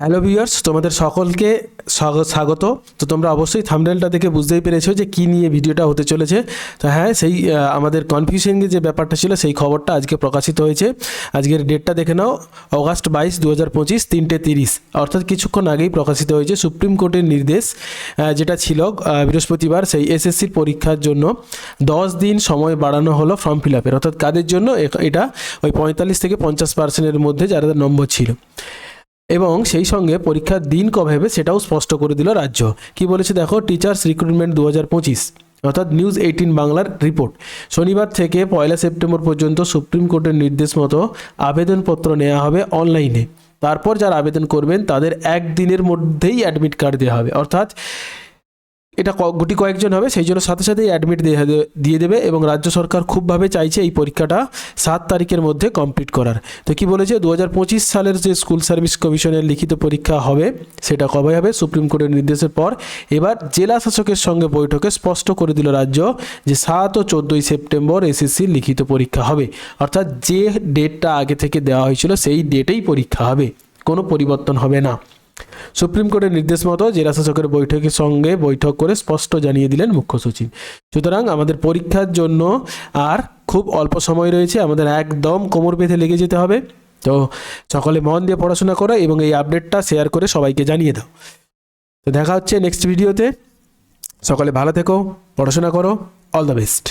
Hello viewers, তোমাদের সকলকে swag- স্বাগত। তো তোমরা অবশ্যই থামডেলটা দেখে বুঝতেই পেরেছ যে কী নিয়ে ভিডিওটা হতে চলেছে। তো হ্যাঁ সেই আমাদের কনফিউশনের যে ব্যাপারটা ছিল, সেই খবরটা আজকে প্রকাশিত হয়েছে। আজকের ডেটটা দেখে নাও অগাস্ট বাইশ দু হাজার পঁচিশ, তিনটে তিরিশ। অর্থাৎ কিছুক্ষণ আগেই প্রকাশিত হয়েছে সুপ্রিম কোর্টের নির্দেশ যেটা ছিল বৃহস্পতিবার সেই এসএসসির পরীক্ষার জন্য। দশ দিন সময় বাড়ানো হলো ফর্ম ফিল আপের অর্থাৎ কাদের জন্য এটা? ওই পঁয়তাল্লিশ থেকে পঞ্চাশ পার্সেন্টের মধ্যে যাদের নম্বর ছিল। এবং সেই সঙ্গে পরীক্ষার দিন কবে হবে সেটাও স্পষ্ট করে দিল রাজ্য। কি বলেছে দেখো? টিচার্স রিক্রুটমেন্ট দু হাজার পঁচিশ, অর্থাৎ নিউজ এইটিন বাংলার রিপোর্ট শনিবার থেকে পয়লা সেপ্টেম্বর পর্যন্ত সুপ্রিম কোর্টের নির্দেশ মতো আবেদনপত্র নেওয়া হবে অনলাইনে তারপর যারা আবেদন করবেন, তাদের একদিনের মধ্যেই অ্যাডমিট কার্ড দেওয়া হবে। অর্থাৎ এটা গুটি কয়েকজন হবে, সেই জন্য সাথে সাথেই অ্যাডমিট দিয়ে দেবে এবং রাজ্য সরকার খুবভাবে চাইছে এই পরীক্ষাটা সাত তারিখের মধ্যে কমপ্লিট করার। তো কি বলেছে? দু হাজার পঁচিশ সালের যে স্কুল সার্ভিস কমিশনের লিখিত পরীক্ষা হবে, সেটা কবে হবে? সুপ্রিম কোর্টের নির্দেশের পর। এবার জেলা শাসকের সঙ্গে বৈঠকে স্পষ্ট করে দিল রাজ্য যে সাত ও চোদ্দোই সেপ্টেম্বর এসএসসির লিখিত পরীক্ষা হবে। অর্থাৎ যে ডেটটা আগে থেকে দেওয়া হয়েছিল, সেই ডেটেই পরীক্ষা হবে। কোনো পরিবর্তন হবে না। সুপ্রিম কোর্টের নির্দেশ মতো জেলা শাসকের বৈঠকের সঙ্গে বৈঠক করে স্পষ্ট জানিয়ে দিলেন মুখ্য সচিব। সুতরাং আমাদের পরীক্ষার জন্য আর খুব অল্প সময় রয়েছে, আমাদের একদম কোমর বেঁধে লেগে যেতে হবে। তো সকলে মন দিয়ে পড়াশোনা করো এবং এই আপডেটটা শেয়ার করে সবাইকে জানিয়ে দাও। তো দেখা হচ্ছে নেক্সট ভিডিওতে সকলে ভালো থেকো, পড়াশোনা করো অল দ্য বেস্ট